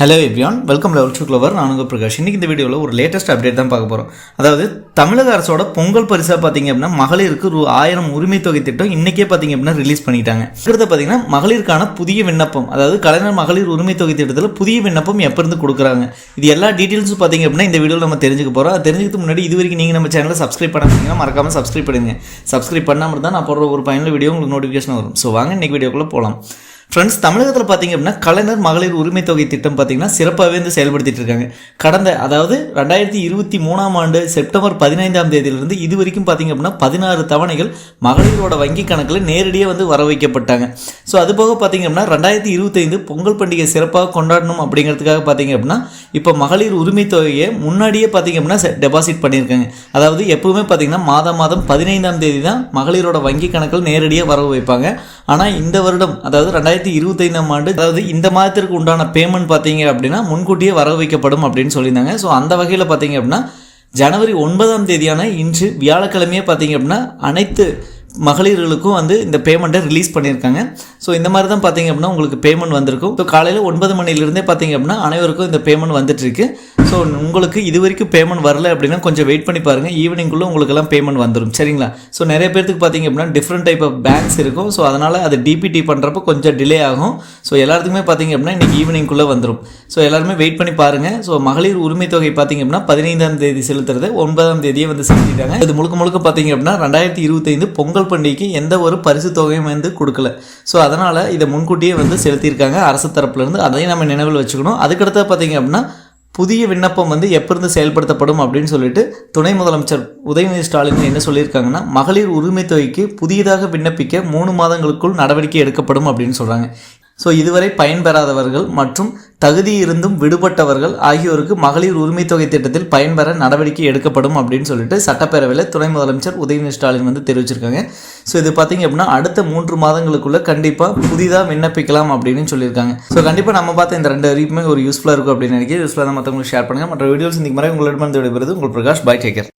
Hello everyone welcome level two clever நானுங்க பிரகாஷ். இன்றைக்கி இந்த வீடியோவில் ஒரு லேட்டஸ்ட் அப்டேட் தான் பார்க்க போகிறோம் அதாவது தமிழக அரசோட பொங்கல் பரிசாக பார்த்தீங்க அப்படின்னா மகளிருக்கு ஒரு ஆயிரம் உரிமை தொகை திட்டம் இன்றைக்கே பார்த்தீங்க அப்படின்னா ரிலீஸ் பண்ணிட்டாங்க. அடுத்து பார்த்தீங்கன்னா மகளிருக்கான புதிய விண்ணப்பம் அதாவது கலைஞர் மகளிர் உரிமை தொகை திட்டத்தில் புதிய விண்ணப்பம் எப்போ இருந்து கொடுக்குறாங்க. இது எல்லா டீட்டெயில்ஸும் பார்த்தீங்க அப்படின்னா இந்த வீடியோவில் நம்ம தெரிஞ்சுக்க போகிறோம் அது தெரிஞ்சுக்கிறதுக்கு முன்னாடி இது வரைக்கும் நீங்கள் நம்ம சேனலை சப்ஸ்கிரைப் பண்ணாமீங்கன்னா மறக்காமல் சப்ஸ்கிரைப் பண்ணுங்க சப்ஸ்கிரைப் பண்ணாமல் தான் நான் போடுற ஒரு பயனுள்ள வீடியோ உங்களுக்கு நோட்டிஃபிகேஷன் வரும். ஸோ வாங்க இன்றைக்கி வீடியோக்குள்ளே போகலாம் ஃப்ரெண்ட்ஸ் தமிழகத்தில் பார்த்தீங்க அப்படின்னா கலைஞர் மகளிர் உரிமை தொகை திட்டம் பார்த்தீங்கன்னா சிறப்பாகவே வந்து செயல்படுத்திட்டு இருக்காங்க. கடந்த அதாவது ரெண்டாயிரத்தி இருபத்தி மூணாம் ஆண்டு செப்டம்பர் பதினைந்தாம் தேதியிலிருந்து இது வரைக்கும் பார்த்தீங்க அப்படின்னா பதினாறு தவணைகள் மகளிரோட வங்கி கணக்கில் நேரடியாக வந்து வர வைக்கப்பட்டாங்க ஸோ அது போக பார்த்தீங்க அப்படின்னா ரெண்டாயிரத்தி இருபத்தைந்து பொங்கல் பண்டிகை சிறப்பாக கொண்டாடணும் அப்படிங்கிறதுக்காக பார்த்தீங்க அப்படின்னா இப்போ மகளிர் உரிமை தொகையை முன்னாடியே பார்த்தீங்க அப்படின்னா டெபாசிட் பண்ணியிருக்காங்க. அதாவது எப்பவுமே பார்த்தீங்கன்னா மாதம் மாதம் பதினைந்தாம் தேதி தான் மகளிரோட வங்கி கணக்கில் நேரடியாக வரவு வைப்பாங்க. ஆனால் இந்த வருடம் அதாவது ரெண்டாயிரத்தி இருபத்தைந்தாம் ஆண்டு அதாவது இந்த மாதத்திற்கு உண்டான பேமெண்ட் பார்த்தீங்க அப்படின்னா முன்கூட்டியே வரவு வைக்கப்படும் அப்படின்னு சொல்லியிருந்தாங்க. ஸோ அந்த வகையில் பார்த்தீங்க அப்படின்னா ஜனவரி ஒன்பதாம் தேதியான இன்று வியாழக்கிழமையே பார்த்தீங்க அப்படின்னா அனைத்து மகளிர்களுக்கும் வந்து இந்த பேமெண்ட்டை ரிலீஸ் பண்ணியிருக்காங்க. ஸோ இந்த மாதிரி தான் பார்த்தீங்க அப்படின்னா உங்களுக்கு பேமெண்ட் வந்திருக்கும். ஸோ காலையில் ஒன்பது மணிலேருந்தே பார்த்தீங்க அப்படின்னா அனைவருக்கும் இந்த பேமெண்ட் வந்துட்டுருக்கு. ஸோ உங்களுக்கு இது வரைக்கும் பேமெண்ட் வரல அப்படின்னா கொஞ்சம் வெயிட் பண்ணி பாருங்கள் ஈவினிங்குள்ளே உங்களுக்கெல்லாம் பேமெண்ட் வந்துடும் சரிங்களா? ஸோ நிறைய பேர்த்துக்கு பார்த்தீங்க அப்படின்னா டிஃப்ரெண்ட் டைப் ஆஃப் பேங்க்ஸ் இருக்கும். ஸோ அதனால் அது டிபிடி பண்ணுறப்போ கொஞ்சம் டிலே ஆகும். ஸோ எல்லாத்துக்குமே பார்த்தீங்க அப்படின்னா இன்றைக்கி ஈவினிங்குள்ளே வந்துடும் ஸோ எல்லாருமே வெயிட் பண்ணி பாருங்கள் ஸோ மகளிர் உரிமை தொகை பார்த்தீங்க அப்படின்னா பதினைந்தாம் தேதி செலுத்துறது ஒன்பதாம் தேதியே வந்து செலுத்திட்டாங்க. இது முழுக்க முழுக்க பார்த்தீங்க அப்படின்னா ரெண்டாயிரத்தி இருபத்தைந்து பொங்கல் பண்டிகைக்கு எந்த ஒரு பரிசு தொகையும் வந்து கொடுக்கல. ஸோ அதனால் இதை முன்கூட்டியே வந்து செலுத்தியிருக்காங்க அரசு தரப்புலேருந்து. அதையும் நம்ம நினைவில் வச்சுக்கணும். அதுக்கடுத்து பார்த்தீங்க அப்படின்னா புதிய விண்ணப்பம் வந்து எப்போருந்து செயல்படுத்தப்படும் அப்படின்னு சொல்லிட்டு துணை முதலமைச்சர் உதயநிதி ஸ்டாலின் என்ன சொல்லியிருக்காங்கன்னா மகளிர் உரிமை தொகைக்கு புதியதாக விண்ணப்பிக்க மூணு மாதங்களுக்குள் நடவடிக்கை எடுக்கப்படும் அப்படின்னு சொல்கிறாங்க ஸோ இதுவரை பயன்பெறாதவர்கள் மற்றும் தகுதி இருந்தும் விடுபட்டவர்கள் ஆகியோருக்கு மகளிர் உரிமை தொகை திட்டத்தில் பயன்பெற நடவடிக்கை எடுக்கப்படும் அப்படின்னு சொல்லிட்டு சட்டப்பேரவையில் துணை முதலமைச்சர் உதயநிதி ஸ்டாலின் வந்து தெரிவிச்சிருக்காங்க. ஸோ இது பார்த்தீங்க அப்படின்னா அடுத்த மூன்று மாதங்களுக்குள்ள கண்டிப்பாக புதிதாக விண்ணப்பிக்கலாம் அப்படின்னு சொல்லியிருக்காங்க. ஸோ கண்டிப்பாக நம்ம பார்த்த இந்த ரெண்டு அறிவிப்புமே ஒரு யூஸ்ஃபுல்லாக இருக்கும் அப்படின்னு நினைக்கிறேன். யூஸ்ஃபுல்லாக தான் மற்றவங்களுக்கு ஷேர் பண்ணுங்கள் மற்ற வீடியோஸ் இந்த மாதிரி வந்து விடைபெறுது உங்கள் பிரகாஷ் பாய் டேக்கர்